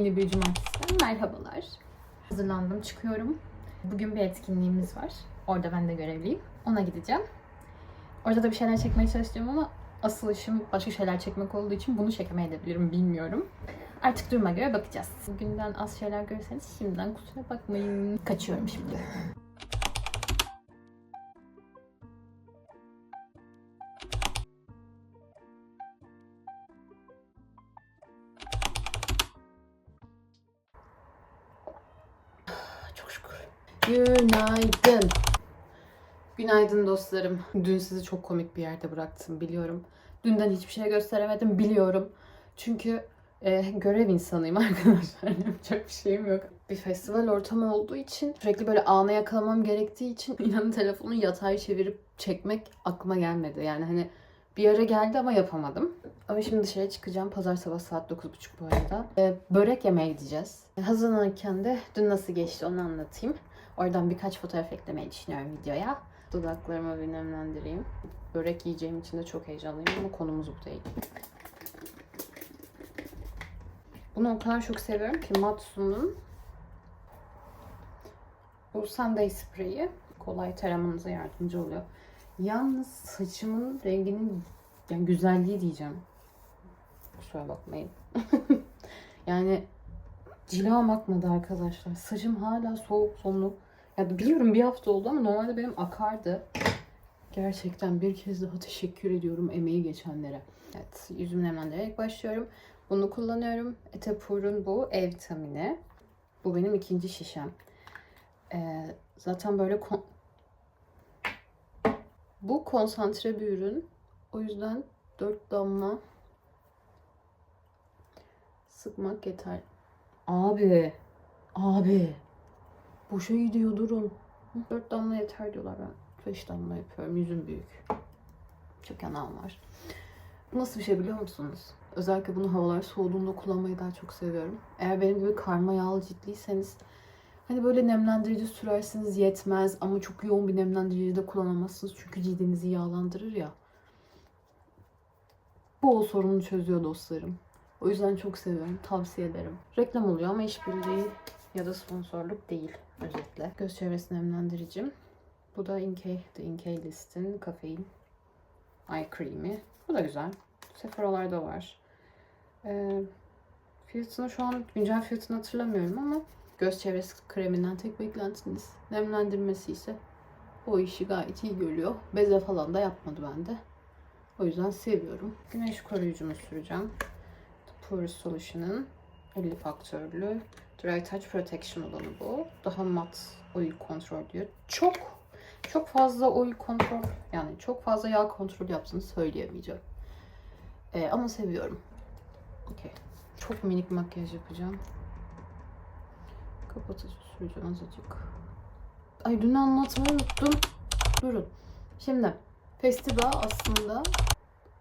Yeni bir cumartesi. Merhabalar. Hazırlandım, çıkıyorum. Bugün bir etkinliğimiz var. Orada ben de görevliyim. Ona gideceğim. Orada da bir şeyler çekmeye çalışacağım ama asıl işim başka şeyler çekmek olduğu için bunu çekemeyebilirim bilmiyorum. Artık duruma göre bakacağız. Bugünden az şeyler görürseniz şimdiden kusura bakmayın. Kaçıyorum şimdi. Günaydın. Günaydın dostlarım. Dün sizi çok komik bir yerde bıraktım biliyorum. Dünden hiçbir şey gösteremedim biliyorum. Çünkü e, görev insanıyım arkadaşlar. Yapacak bir şeyim yok. Bir festival ortamı olduğu için sürekli böyle anı yakalamam gerektiği için inanın telefonu yatay çevirip çekmek aklıma gelmedi. Yani hani bir ara geldi ama yapamadım. Ama şimdi dışarı çıkacağım. Pazar sabah saat 9.30 bu arada. E, börek yemeye gideceğiz. Hazırlanırken de dün nasıl geçti onu anlatayım. Oradan birkaç fotoğraf eklemeyi düşünüyorum videoya. Dudaklarımı bir nemlendireyim. Börek yiyeceğim için de çok heyecanlıyım ama konumuz bu değil. Bunu o kadar çok seviyorum ki Matsu'nun bu Sunday spreyi kolay taramanıza yardımcı oluyor. Yalnız saçımın renginin yani güzelliği diyeceğim. Kusura bakmayın. yani cilam akmadı arkadaşlar. Saçım hala soğuk sonlu. Ya biliyorum bir hafta oldu ama normalde benim akardı. Gerçekten bir kez daha teşekkür ediyorum emeği geçenlere. Evet yüzümü nemlendirerek başlıyorum. Bunu kullanıyorum. Etapur'un bu E vitamini. Bu benim ikinci şişem. Ee, zaten böyle kon- bu konsantre bir ürün. O yüzden 4 damla sıkmak yeter. Abi, abi. Boşa gidiyor durun. 4 damla yeter diyorlar ben. 5 damla yapıyorum. Yüzüm büyük. Çok yanağım var. Nasıl bir şey biliyor musunuz? Özellikle bunu havalar soğuduğunda kullanmayı daha çok seviyorum. Eğer benim gibi karma yağlı ciltliyseniz hani böyle nemlendirici sürersiniz yetmez ama çok yoğun bir nemlendirici de kullanamazsınız çünkü cildinizi yağlandırır ya. Bu o sorunu çözüyor dostlarım. O yüzden çok seviyorum. Tavsiye ederim. Reklam oluyor ama işbirliği ya da sponsorluk değil özetle. Göz çevresi nemlendiricim. Bu da Inkey, The Inkey List'in kafein eye cream'i. Bu da güzel. Sephora'larda var. Ee, fiyatını şu an güncel fiyatını hatırlamıyorum ama göz çevresi kreminden tek beklentiniz nemlendirmesi ise o işi gayet iyi görüyor. Beze falan da yapmadı bende. O yüzden seviyorum. Güneş koruyucumu süreceğim. The Purest Solution'ın 50 faktörlü Dry Touch Protection olanı bu. Daha mat oil kontrol diyor. Çok çok fazla oil kontrol yani çok fazla yağ kontrol yaptığını söyleyemeyeceğim. Ee, ama seviyorum. Okey. Çok minik makyaj yapacağım. Kapatıcı süreceğim azıcık. Ay dün anlatmayı unuttum. Durun. Şimdi festival aslında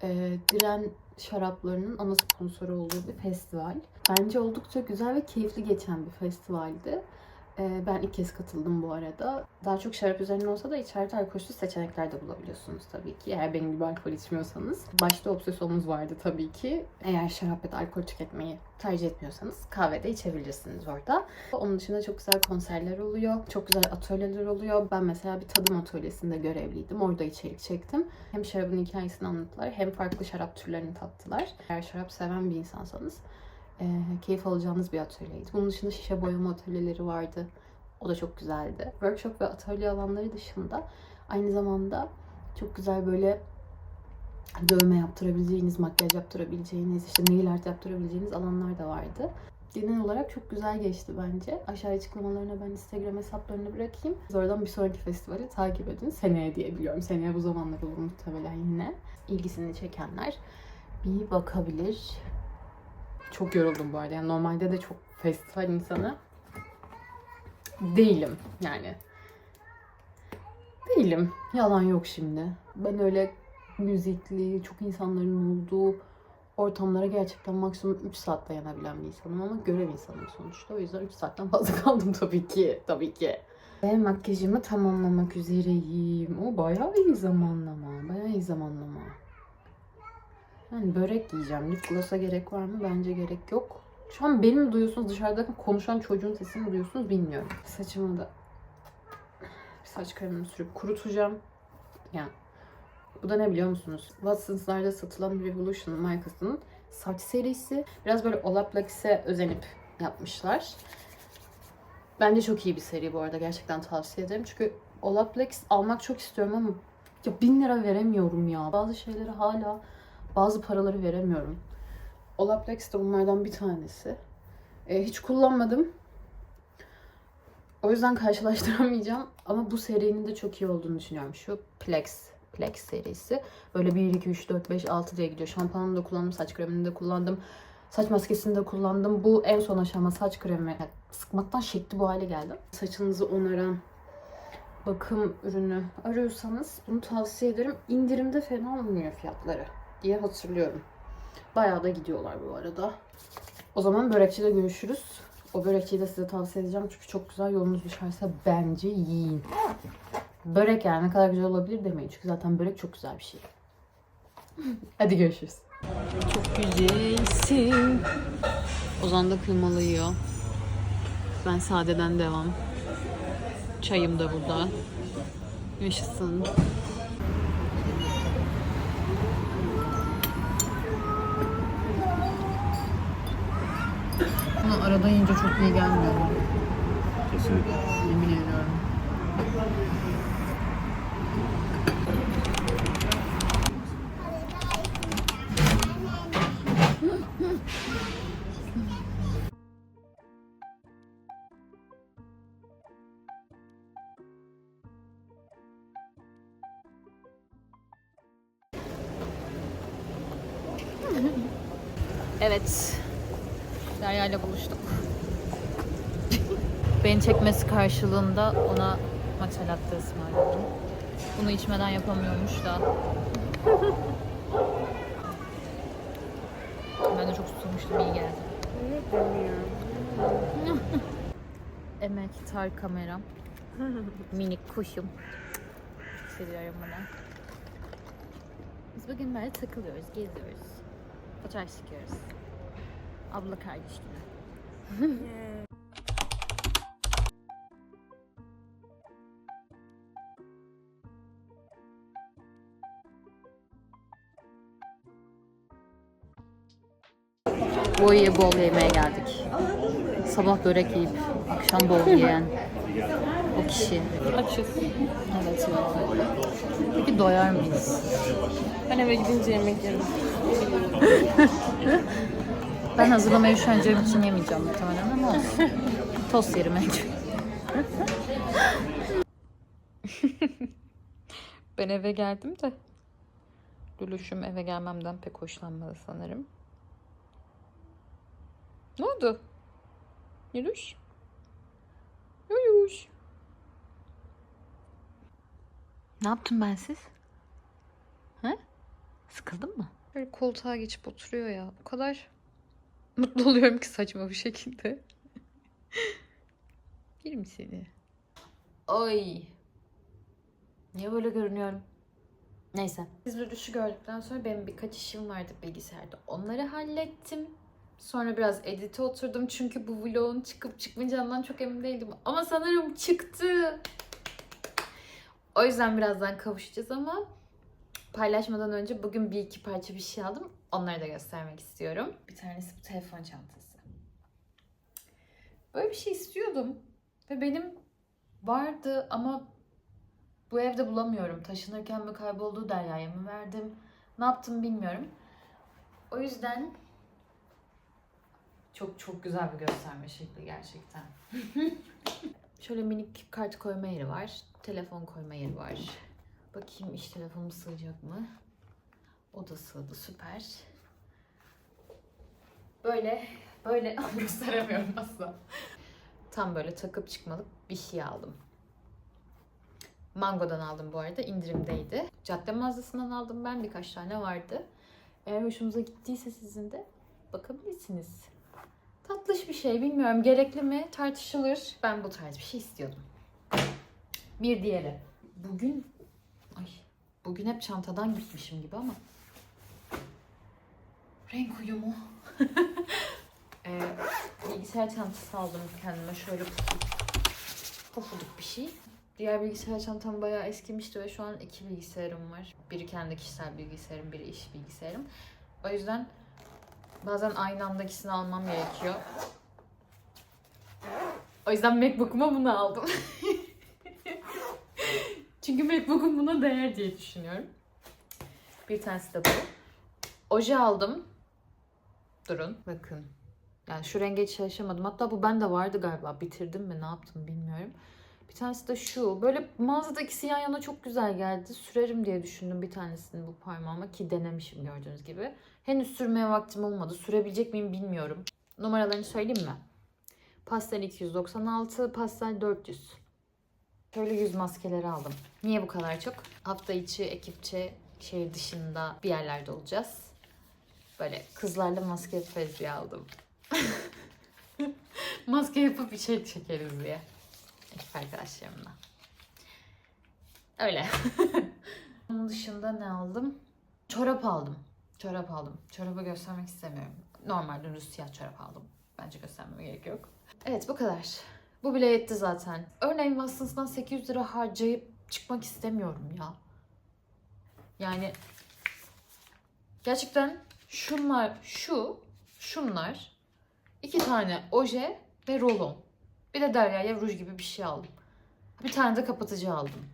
e, Diren şaraplarının ana sponsoru olduğu bir festival. Bence oldukça güzel ve keyifli geçen bir festivaldi. E, ben ilk kez katıldım bu arada. Daha çok şarap üzerine olsa da içeride alkolsüz seçenekler de bulabiliyorsunuz tabii ki. Eğer benim gibi alkol içmiyorsanız. Başta obsesonumuz vardı tabii ki. Eğer şarap ya da alkol tüketmeyi tercih etmiyorsanız kahve de içebilirsiniz orada. Onun dışında çok güzel konserler oluyor. Çok güzel atölyeler oluyor. Ben mesela bir tadım atölyesinde görevliydim. Orada içerik çektim. Hem şarabın hikayesini anlattılar hem farklı şarap türlerini tattılar. Eğer şarap seven bir insansanız e, keyif alacağınız bir atölyeydi. Bunun dışında şişe boyama atölyeleri vardı. O da çok güzeldi. Workshop ve atölye alanları dışında aynı zamanda çok güzel böyle dövme yaptırabileceğiniz, makyaj yaptırabileceğiniz, işte nail art yaptırabileceğiniz alanlar da vardı. Genel olarak çok güzel geçti bence. Aşağı açıklamalarına ben Instagram hesaplarını bırakayım. Siz oradan bir sonraki festivali takip edin. Seneye diye biliyorum. Seneye bu zamanlar olur muhtemelen yine. İlgisini çekenler bir bakabilir. Çok yoruldum bu arada. Yani normalde de çok festival insanı değilim yani. Değilim. Yalan yok şimdi. Ben öyle müzikli, çok insanların olduğu ortamlara gerçekten maksimum 3 saat dayanabilen bir insanım ama görev insanım sonuçta. O yüzden 3 saatten fazla kaldım tabii ki. Tabii ki. Ve makyajımı tamamlamak üzereyim. O bayağı iyi zamanlama. Bayağı iyi zamanlama. Yani börek yiyeceğim. Gloss'a gerek var mı? Bence gerek yok. Şu an beni mi duyuyorsunuz dışarıda konuşan çocuğun sesini duyuyorsunuz bilmiyorum. Saçımı da bir saç kremini sürüp kurutacağım. Yani bu da ne biliyor musunuz? Watsons'larda satılan Revolution markasının saç serisi. Biraz böyle Olaplex'e özenip yapmışlar. Bence çok iyi bir seri bu arada. Gerçekten tavsiye ederim. Çünkü Olaplex almak çok istiyorum ama ya bin lira veremiyorum ya. Bazı şeyleri hala bazı paraları veremiyorum. Olaplex de bunlardan bir tanesi. E, hiç kullanmadım. O yüzden karşılaştıramayacağım. Ama bu serinin de çok iyi olduğunu düşünüyorum. Şu Plex. Plex serisi. Böyle 1, 2, 3, 4, 5, 6 diye gidiyor. Şampuanını da kullandım. Saç kremini de kullandım. Saç maskesini de kullandım. Bu en son aşama saç kremi. Yani sıkmaktan şekli bu hale geldi. Saçınızı onaran bakım ürünü arıyorsanız bunu tavsiye ederim. İndirimde fena olmuyor fiyatları diye hatırlıyorum. Bayağı da gidiyorlar bu arada. O zaman börekçide görüşürüz. O börekçiyi de size tavsiye edeceğim çünkü çok güzel yolunuz düşerse bence yiyin. Börek yani ne kadar güzel olabilir demeyin çünkü zaten börek çok güzel bir şey. Hadi görüşürüz. Çok güzelsin. Ozan da kıymalı yiyor. Ben sadeden devam. Çayım da burada. Yaşasın. Bunu arada yiyince çok iyi gelmiyor. Kesinlikle. Yemin ediyorum. Evet. Derya ile buluştuk. Beni çekmesi karşılığında ona matcha latte ısmarladım. Bunu içmeden yapamıyormuş da. ben de çok susamıştım, iyi geldi. Emektar kameram. Minik kuşum. Seviyorum bunu. Biz bugün böyle takılıyoruz, geziyoruz. Fotoğraf çekiyoruz. Abla kardeş gibi. Boya'ya bol yemeye geldik. Sabah börek yiyip akşam bol yiyen o kişi. Açız. Evet ya. Peki doyar mıyız? Ben eve gidince yemek yerim. Ben hazırlamaya üşeneceğim için yemeyeceğim muhtemelen ama olsun. Tost yerim önce. ben eve geldim de Lülüşüm eve gelmemden pek hoşlanmadı sanırım. Ne oldu? Lülüş? Lülüş. Ne yaptım ben siz? He? Sıkıldın mı? Böyle koltuğa geçip oturuyor ya. O kadar mutlu oluyorum ki saçma bir şekilde. Yerim seni. Ay. Niye böyle görünüyorum? Neyse. Biz Lülüş'ü gördükten sonra benim birkaç işim vardı bilgisayarda. Onları hallettim. Sonra biraz edite oturdum çünkü bu vlogun çıkıp çıkmayacağından çok emin değildim. Ama sanırım çıktı. O yüzden birazdan kavuşacağız ama paylaşmadan önce bugün bir iki parça bir şey aldım. Onları da göstermek istiyorum. Bir tanesi bu telefon çantası. Böyle bir şey istiyordum. Ve benim vardı ama bu evde bulamıyorum. Taşınırken mi kayboldu Derya'ya mı verdim? Ne yaptım bilmiyorum. O yüzden çok çok güzel bir gösterme şekli gerçekten. Şöyle minik kart koyma yeri var. Telefon koyma yeri var. Bakayım iş telefonum sığacak mı? O da süper. Böyle böyle gösteremiyorum asla. Tam böyle takıp çıkmalık bir şey aldım. Mango'dan aldım bu arada indirimdeydi. Cadde mağazasından aldım ben birkaç tane vardı. Eğer hoşunuza gittiyse sizin de bakabilirsiniz. Tatlış bir şey bilmiyorum gerekli mi tartışılır. Ben bu tarz bir şey istiyordum. Bir diğeri. Bugün ay bugün hep çantadan gitmişim gibi ama renk uyumu. Ee, bilgisayar çantası aldım kendime şöyle pufuduk bir şey. Diğer bilgisayar çantam bayağı eskimişti ve şu an iki bilgisayarım var. Biri kendi kişisel bilgisayarım, biri iş bilgisayarım. O yüzden bazen aynı anda ikisini almam gerekiyor. O yüzden MacBook'uma bunu aldım. Çünkü MacBook'um buna değer diye düşünüyorum. Bir tanesi de bu. Oje aldım. Durun. Bakın. Yani şu renge hiç çalışamadım. Hatta bu bende vardı galiba. Bitirdim mi ne yaptım bilmiyorum. Bir tanesi de şu. Böyle mağazada ikisi yan yana çok güzel geldi. Sürerim diye düşündüm bir tanesini bu parmağıma ki denemişim gördüğünüz gibi. Henüz sürmeye vaktim olmadı. Sürebilecek miyim bilmiyorum. Numaralarını söyleyeyim mi? Pastel 296, pastel 400. Şöyle yüz maskeleri aldım. Niye bu kadar çok? Hafta içi ekipçe şehir dışında bir yerlerde olacağız. Böyle kızlarla maske yaparız diye aldım. maske yapıp içerik çekeriz diye. Ekip arkadaşlarımla. Öyle. Onun dışında ne aldım? Çorap aldım. Çorap aldım. Çorabı göstermek istemiyorum. Normal dümdüz siyah çorap aldım. Bence göstermeme gerek yok. Evet bu kadar. Bu bile yetti zaten. Örneğin Watsons'dan 800 lira harcayıp çıkmak istemiyorum ya. Yani gerçekten şunlar, şu, şunlar, iki tane oje ve rolon. Bir de Derya'ya ruj gibi bir şey aldım. Bir tane de kapatıcı aldım.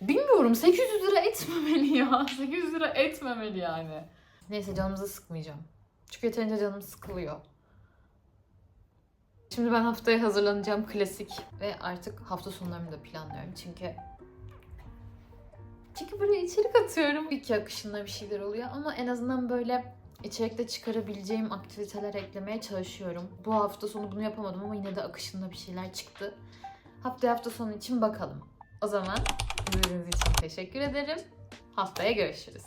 Bilmiyorum 800 lira etmemeli ya. 800 lira etmemeli yani. Neyse canımızı sıkmayacağım. Çünkü yeterince canım sıkılıyor. Şimdi ben haftaya hazırlanacağım klasik ve artık hafta sonlarımı da planlıyorum çünkü çünkü buraya içerik atıyorum. İlk akışında bir şeyler oluyor ama en azından böyle içerikte çıkarabileceğim aktiviteler eklemeye çalışıyorum. Bu hafta sonu bunu yapamadım ama yine de akışında bir şeyler çıktı. Haftaya hafta sonu için bakalım. O zaman izlediğiniz için teşekkür ederim. Haftaya görüşürüz.